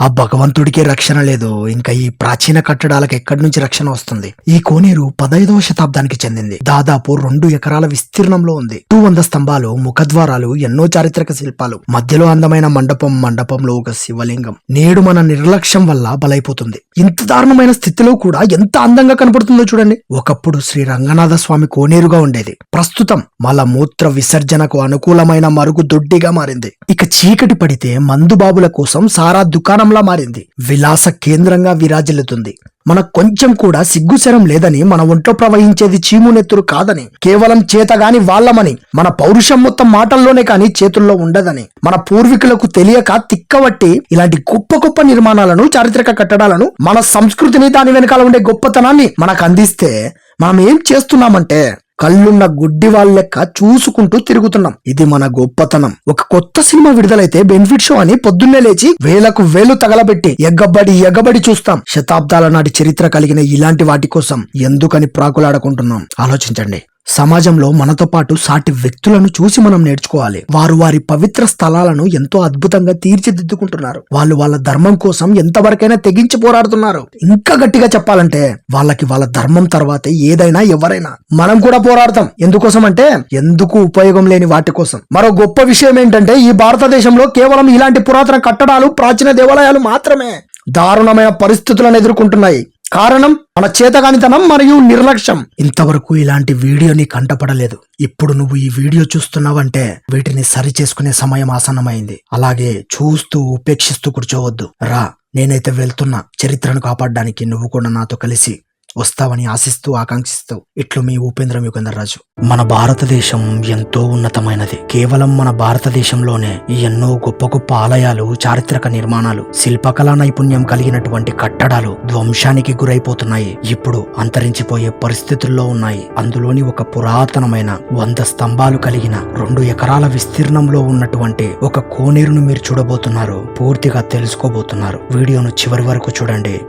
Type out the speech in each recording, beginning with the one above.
ఆ భగవంతుడికి రక్షణ లేదు. ఇంకా ఈ ప్రాచీన కట్టడాలకు ఎక్కడి నుంచి రక్షణ వస్తుంది? ఈ కోనేరు పదైదవ శతాబ్దానికి చెందింది. దాదాపు రెండు ఎకరాల విస్తీర్ణంలో ఉంది. టూ వంద స్తంభాలు ముఖద్వారాలు ఎన్నో చారిత్రక శిల్పాలు మధ్యలో అందమైన మండపం మండపంలో ఒక శివలింగం. నేడు మన నిర్లక్ష్యం వల్ల బలైపోతుంది. ఇంత దారుణమైన స్థితిలో కూడా ఎంత అందంగా కనపడుతుందో చూడండి. ఒకప్పుడు శ్రీ రంగనాథ స్వామి కోనేరుగా ఉండేది. ప్రస్తుతం మల మూత్ర విసర్జనకు అనుకూలమైన మరుగు దొడ్డిగా మారింది. ఇక చీకటి పడితే మందుబాబుల కోసం సారా దుకాణం దుకాణంలా మారింది. విలాస కేంద్రంగా విరాజిల్లుతుంది. మనకు కొంచెం కూడా సిగ్గుశరం లేదని మన ఒంట్లో ప్రవహించేది చీమునెత్తురు కాదని కేవలం చేతగాని వాళ్ళమని మన పౌరుషం మొత్తం మాటల్లోనే కాని చేతుల్లో ఉండదని మన పూర్వీకులకు తెలియక తిక్కబట్టి ఇలాంటి గొప్ప గొప్ప నిర్మాణాలను చారిత్రక కట్టడాలను మన సంస్కృతిని దాని వెనకాల ఉండే గొప్పతనాన్ని మనకు అందిస్తే మనం ఏం చేస్తున్నామంటే కళ్ళున్న గుడ్డి వాళ్ళ లెక్క చూసుకుంటూ తిరుగుతున్నాం. ఇది మన గొప్పతనం. ఒక కొత్త సినిమా విడుదలైతే బెనిఫిట్ షో అని పొద్దున్నే లేచి వేలకు వేలు తగలబెట్టి ఎగ్గబడి ఎగ్గబడి చూస్తాం. శతాబ్దాల నాటి చరిత్ర కలిగిన ఇలాంటి వాటి కోసం ఎందుకని ప్రాకులాడుకుంటున్నాం? ఆలోచించండి. సమాజంలో మనతో పాటు సాటి వ్యక్తులను చూసి మనం నేర్చుకోవాలి. వారు వారి పవిత్ర స్థలాలను ఎంతో అద్భుతంగా తీర్చిదిద్దుకుంటున్నారు. వాళ్ళు వాళ్ళ ధర్మం కోసం ఎంతవరకైనా తెగించి పోరాడుతున్నారు. ఇంకా గట్టిగా చెప్పాలంటే వాళ్ళకి వాళ్ళ ధర్మం తర్వాతే ఏదైనా ఎవరైనా మనం కూడా పోరాడతాం. ఎందుకోసం అంటే ఎందుకు ఉపయోగం లేని వాటి కోసం. మరో గొప్ప విషయం ఏంటంటే ఈ భారతదేశంలో కేవలం ఇలాంటి పురాతన కట్టడాలు ప్రాచీన దేవాలయాలు మాత్రమే దారుణమైన పరిస్థితులను ఎదుర్కొంటున్నాయి. కారణం మన చేతగానితనం మరియు నిర్లక్ష్యం. ఇంతవరకు ఇలాంటి వీడియో నీ కంటపడలేదు. ఇప్పుడు నువ్వు ఈ వీడియో చూస్తున్నావంటే వీటిని సరి చేసుకునే సమయం ఆసన్నమైంది. అలాగే చూస్తూ ఉపేక్షిస్తూ కూర్చోవద్దు. రా నేనైతే వెళ్తున్నా. చరిత్రను కాపాడడానికి నువ్వు కూడా నాతో కలిసి వస్తావని ఆశిస్తూ ఆకాంక్షిస్తూ ఇట్లు మీ ఉపేంద్ర యుగంధర్ రాజు మన భారతదేశం ఎంతో ఉన్నతమైనది. కేవలం మన భారతదేశంలోనే ఎన్నో గొప్ప గొప్ప ఆలయాలు చారిత్రక నిర్మాణాలు శిల్పకళా నైపుణ్యం కలిగినటువంటి కట్టడాలు ధ్వంసానికి గురైపోతున్నాయి. ఇప్పుడు అంతరించిపోయే పరిస్థితుల్లో ఉన్నాయి. అందులోని ఒక పురాతనమైన వంద స్తంభాలు కలిగిన రెండు ఎకరాల విస్తీర్ణంలో ఉన్నటువంటి ఒక కోనేరును మీరు చూడబోతున్నారు. పూర్తిగా తెలుసుకోబోతున్నారు. వీడియోను చివరి వరకు చూడండి.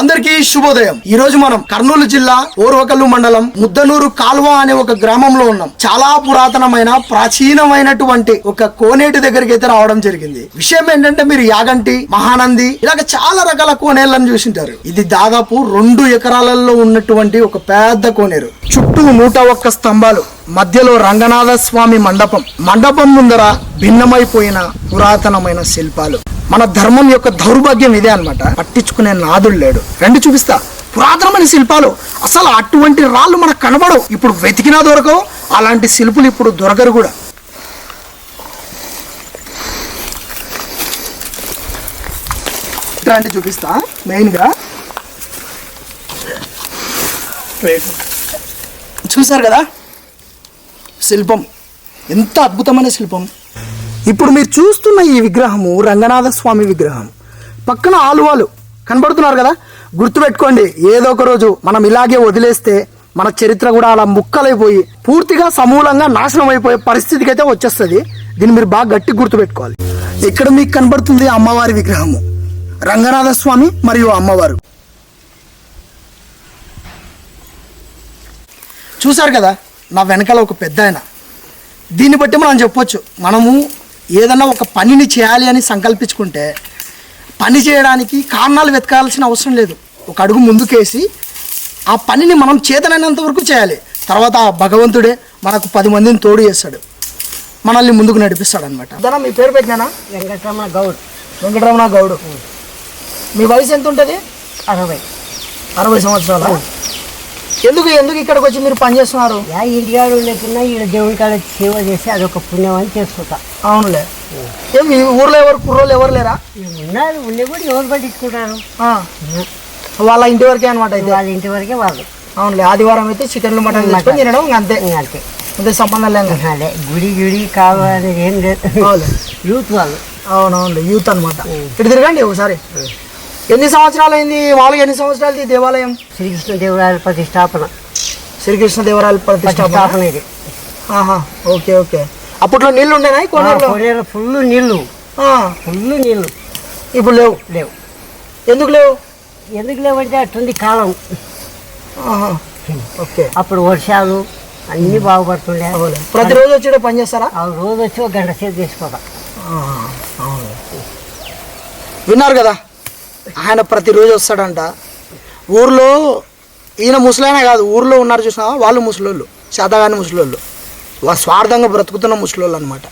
అందరికీ శుభోదయం. ఈ రోజు మనం కర్నూలు జిల్లా ఓర్వకల్లు మండలం ముద్దనూరు కాల్వ అనే ఒక గ్రామంలో ఉన్నాం. చాలా పురాతనమైన ప్రాచీనమైనటువంటి ఒక కోనేటి దగ్గరికి అయితే రావడం జరిగింది. విషయం ఏంటంటే మీరు యాగంటి మహానంది ఇలాగ చాలా రకాల కోనేళ్ళను చూసింటారు. ఇది దాదాపు రెండు ఎకరాలలో ఉన్నటువంటి ఒక పెద్ద కోనేరు. చుట్టూ నూట ఒక్క స్తంభాలు. మధ్యలో రంగనాథ స్వామి మండపం. మండపం ముందర భిన్నమైపోయిన పురాతనమైన శిల్పాలు. మన ధర్మం యొక్క దౌర్భాగ్యం ఇదే అన్నమాట. పట్టించుకునే నాదుడు లేడు. రెండు చూపిస్తా. పురాతనమైన శిల్పాలు. అసలు అటువంటి రాళ్ళు మనకు కనబడవు. ఇప్పుడు వెతికినా దొరకవు. అలాంటి శిల్పులు ఇప్పుడు దొరకరు కూడా. ఇట్లాంటి చూపిస్తా. మెయిన్గా. చూసారు కదా? శిల్పం. ఎంత అద్భుతమైన శిల్పం. ఇప్పుడు మీరు చూస్తున్న ఈ విగ్రహము రంగనాథ స్వామి విగ్రహం. పక్కన ఆలువాలు కనబడుతున్నారు కదా? గుర్తుపెట్టుకోండి ఏదో ఒక రోజు మనం ఇలాగే వదిలేస్తే మన చరిత్ర కూడా అలా ముక్కలైపోయి పూర్తిగా సమూలంగా నాశనం అయిపోయే పరిస్థితికి అయితే వచ్చేస్తుంది. దీన్ని మీరు బాగా గట్టి గుర్తుపెట్టుకోవాలి. ఇక్కడ మీకు కనబడుతుంది అమ్మవారి విగ్రహము. రంగనాథ స్వామి మరియు అమ్మవారు. చూశారు కదా? నా వెనకాల ఒక పెద్ద ఆయన. దీన్ని బట్టి మనం చెప్పొచ్చు మనము ఏదన్నా ఒక పనిని చేయాలి అని సంకల్పించుకుంటే పని చేయడానికి కారణాలు వెతకాల్సిన అవసరం లేదు. ఒక అడుగు ముందుకేసి ఆ పనిని మనం చేతనైనంత వరకు చేయాలి. తర్వాత ఆ భగవంతుడే మనకు పది మందిని తోడు చేస్తాడు. మనల్ని ముందుకు నడిపిస్తాడు అనమాట మీ పేరు పెట్టినానా వెంకటరమణ గౌడ్. వెంకటరమణ గౌడ్. మీ వయసు ఎంత ఉంటుంది అరవై. అరవై సంవత్సరాలు? ఎందుకు ఎందుకు ఇక్కడికి వచ్చి మీరు పని చేస్తున్నారు? యా ఇంటికాడు లేకున్నా ఈడ దేవుని కాడ సేవ చేసి అదొక పుణ్యం అని చేసుకుంటా. అవునులే. ఏం ఈ ఊర్లో ఎవరు కుర్రోళ్ళు ఎవరు లేరా? ఉన్నారు ఉండే కూడా ఎవరు పట్టించుకుంటారు. వాళ్ళ ఇంటి వరకే అనమాట అయితే? వాళ్ళ ఇంటి వరకే వాళ్ళు. అవునులే ఆదివారం అయితే చికెన్లు మటన్. తెచ్చుకొని తినడం అంతే. అంతే. అంతే సంబంధం లేదు అదే గుడి గుడి కావాలి ఏం లేదు. యూత్ వాళ్ళు. అవునవును యూత్ అనమాట ఇటు తిరగండి ఒకసారి. ఎన్ని సంవత్సరాలు అయింది వాళ్ళకి ఎన్ని సంవత్సరాలు దేవాలయం? శ్రీకృష్ణ దేవరాయల ప్రతిష్టాపన. శ్రీకృష్ణ దేవరాయల ప్రతిష్టాపన? ఇది. ఆహా ఓకే ఓకే. అప్పట్లో నీళ్ళు ఉండేనా కొనేరు ఫుల్ నీళ్ళు ఫుల్ నీళ్ళు ఇప్పుడు లేవు? లేవు. ఎందుకు లేవు? ఎందుకు లేవంటే అట్టుంది కాలం. ఓకే. అప్పుడు వర్షాలు అన్నీ బాగుపడుతుండే. ప్రతిరోజు వచ్చి పని చేస్తారా? ఆ రోజు వచ్చి ఒక గంట సేపు తీసుకోదా విన్నారు కదా? ఆయన ప్రతిరోజు వస్తాడంట. ఊర్లో ఈయన ముసలైన కాదు ఊర్లో ఉన్నారు చూసినా వాళ్ళు ముసలోళ్ళు శాతగాని ముసలోళ్ళు. వా స్వార్థంగా బ్రతుకుతున్న ముసలోళ్ళు అనమాట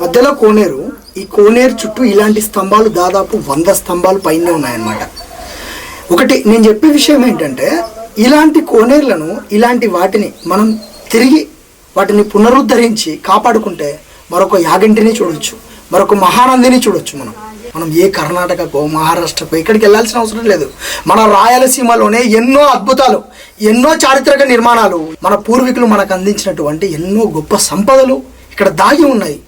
మధ్యలో కోనేరు ఈ కోనేరు చుట్టూ ఇలాంటి స్తంభాలు దాదాపు వంద స్తంభాలు పైన ఉన్నాయన్నమాట. ఒకటి నేను చెప్పే విషయం ఏంటంటే ఇలాంటి కోనేరులను ఇలాంటి వాటిని మనం తిరిగి వాటిని పునరుద్ధరించి కాపాడుకుంటే మరొక యాగంటిని చూడొచ్చు మరొక మహానందిని చూడొచ్చు మనం. మనం ఏ కర్ణాటకకో మహారాష్ట్రకో ఇక్కడికి వెళ్ళాల్సిన అవసరం లేదు. మన రాయలసీమలోనే ఎన్నో అద్భుతాలు ఎన్నో చారిత్రక నిర్మాణాలు మన పూర్వీకులు మనకు అందించినటువంటి ఎన్నో గొప్ప సంపదలు ఇక్కడ దాగి ఉన్నాయి.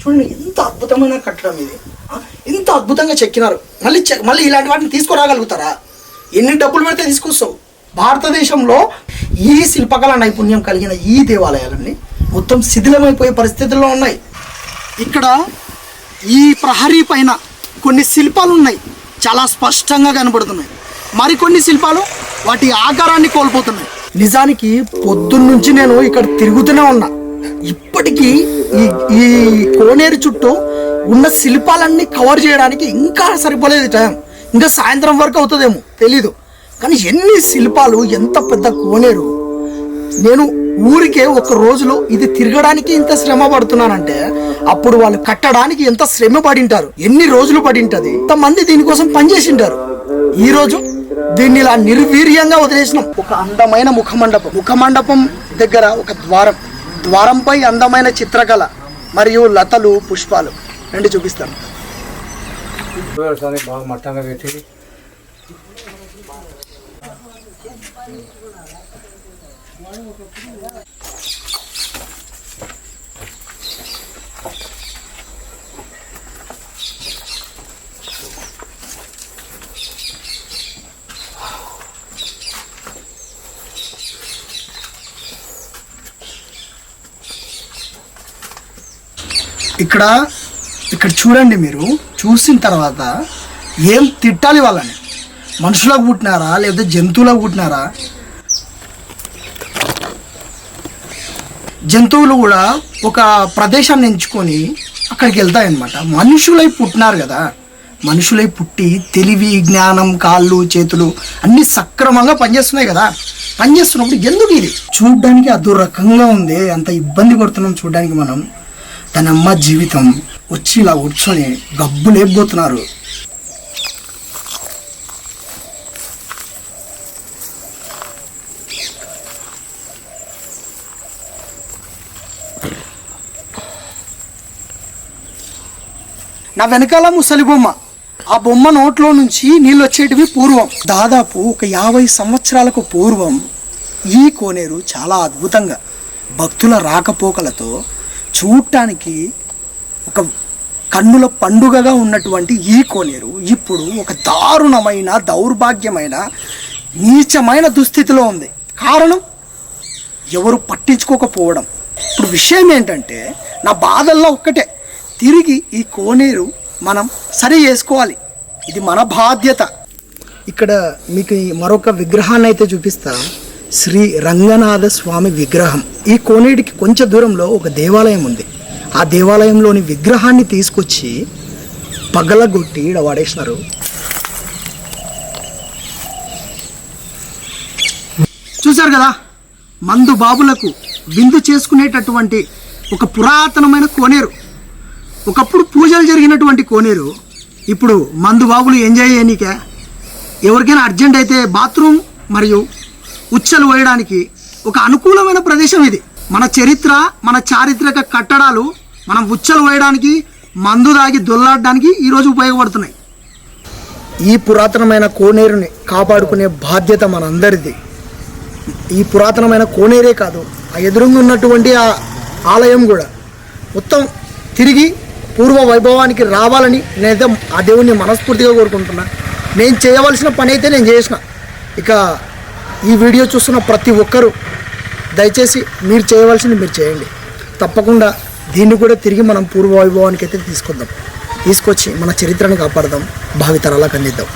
చూడండి ఎంత అద్భుతమైన కట్టడం ఇది. ఇంత అద్భుతంగా చెక్కినారు. మళ్ళీ మళ్ళీ ఇలాంటి వాటిని తీసుకురాగలుగుతారా? ఎన్ని డబ్బులు పెడితే తీసుకొస్తావు? భారతదేశంలో ఈ శిల్పకళ నైపుణ్యం కలిగిన ఈ దేవాలయాలన్నీ మొత్తం శిథిలమైపోయే పరిస్థితుల్లో ఉన్నాయి. ఇక్కడ ఈ ప్రహరీ పైన కొన్ని శిల్పాలు ఉన్నాయి. చాలా స్పష్టంగా కనబడుతున్నాయి. మరికొన్ని శిల్పాలు వాటి ఆకారాన్ని కోల్పోతున్నాయి. నిజానికి పొద్దున్నుంచి నేను ఇక్కడ తిరుగుతూనే ఉన్నా. ఇప్పటికీ ఈ ఈ కోనేరు చుట్టూ ఉన్న శిల్పాలన్నీ కవర్ చేయడానికి ఇంకా సరిపోలేదు టైం. ఇంకా సాయంత్రం వరకు అవుతుందేమో తెలీదు. కానీ ఎన్ని శిల్పాలు ఎంత పెద్ద కోనేరు. నేను ఊరికే ఒక రోజులో ఇది తిరగడానికి ఇంత శ్రమ పడుతున్నానంటే అప్పుడు వాళ్ళు కట్టడానికి ఎంత శ్రమ పడింటారు ఎన్ని రోజులు పడింటది ఇంతమంది దీనికోసం పనిచేసింటారు. ఈ రోజు దీన్ని ఇలా నిర్వీర్యంగా వదిలేసినాం. ఒక అందమైన ముఖమండపం ముఖమండపం దగ్గర ఒక ద్వారం. ద్వారంపై అందమైన చిత్రకళ మరియు లతలు పుష్పాలు. రెండు చూపిస్తాను. బాగా మట్టంగా పెట్టి ఇక్కడ ఇక్కడ చూడండి మీరు చూసిన తర్వాత ఏం తిట్టాలి వాళ్ళని? మనుషులకు పుట్టినారా? లేకపోతే జంతువులకు పుట్టినారా? జంతువులు కూడా ఒక ప్రదేశాన్ని ఎంచుకొని అక్కడికి వెళ్తాయన్నమాట. మనుషులై పుట్టినారు కదా. మనుషులై పుట్టి తెలివి జ్ఞానం కాళ్ళు చేతులు అన్ని సక్రమంగా పనిచేస్తున్నాయి కదా. పనిచేస్తున్నప్పుడు ఎందుకు ఇది? చూడ్డానికి అదో రకంగా ఉంది. అంత ఇబ్బంది పడుతున్నాం చూడ్డానికి మనం. తన అమ్మ జీవితం వచ్చి ఇలా కూర్చొని గబ్బు లేకపోతున్నారు నా వెనకాల ముసలి బొమ్మ. ఆ బొమ్మ నోట్లో నుంచి నీళ్ళు వచ్చేటివి పూర్వం. దాదాపు ఒక యాభై సంవత్సరాలకు పూర్వం ఈ కోనేరు చాలా అద్భుతంగా భక్తుల రాకపోకలతో చూడటానికి ఒక కన్నుల పండుగగా ఉన్నటువంటి ఈ కోనేరు ఇప్పుడు ఒక దారుణమైన దౌర్భాగ్యమైన నీచమైన దుస్థితిలో ఉంది. కారణం? ఎవరు పట్టించుకోకపోవడం. ఇప్పుడు విషయం ఏంటంటే నా బాధల్లో ఒక్కటే. తిరిగి ఈ కోనేరు మనం సరి చేసుకోవాలి. ఇది మన బాధ్యత. ఇక్కడ మీకు ఈ మరొక విగ్రహాన్ని అయితే చూపిస్తా. శ్రీ రంగనాథ స్వామి విగ్రహం. ఈ కోనేటికి కొంచెం దూరంలో ఒక దేవాలయం ఉంది. ఆ దేవాలయంలోని విగ్రహాన్ని తీసుకొచ్చి పగలగొట్టి ఈడ వాడేసినారు. చూశారు కదా? మందు బాబులకు విందు చేసుకునేటటువంటి ఒక పురాతనమైన కోనేరు. ఒకప్పుడు పూజలు జరిగినటువంటి కోనేరు. ఇప్పుడు మందు బాబులు ఎంజాయ్ చేయనీకే ఎవరికైనా అర్జెంట్ అయితే బాత్రూమ్ మరియు ఉచ్చలు వేయడానికి ఒక అనుకూలమైన ప్రదేశం ఇది. మన చరిత్ర మన చారిత్రక కట్టడాలు మనం ఉచ్చలు వేయడానికి మందు దాగి దొల్లాడడానికి ఈరోజు ఉపయోగపడుతున్నాయి. ఈ పురాతనమైన కోనేరుని కాపాడుకునే బాధ్యత మనందరిది. ఈ పురాతనమైన కోనేరే కాదు ఆ ఎదురుగా ఉన్నటువంటి ఆ ఆలయం కూడా. మొత్తం తిరిగి పూర్వ వైభవానికి రావాలని నేనైతే ఆ దేవుణ్ణి మనస్ఫూర్తిగా కోరుకుంటున్నా. నేను చేయవలసిన పని అయితే నేను చేసిన. ఇక ఈ వీడియో చూస్తున్న ప్రతి ఒక్కరూ దయచేసి మీరు చేయవలసింది మీరు చేయండి. తప్పకుండా దీన్ని కూడా తిరిగి మనం పూర్వ వైభవానికి అయితే తీసుకుందాం తీసుకొచ్చి మన చరిత్రను కాపాడదాం. భావితరాలకు అందిద్దాం.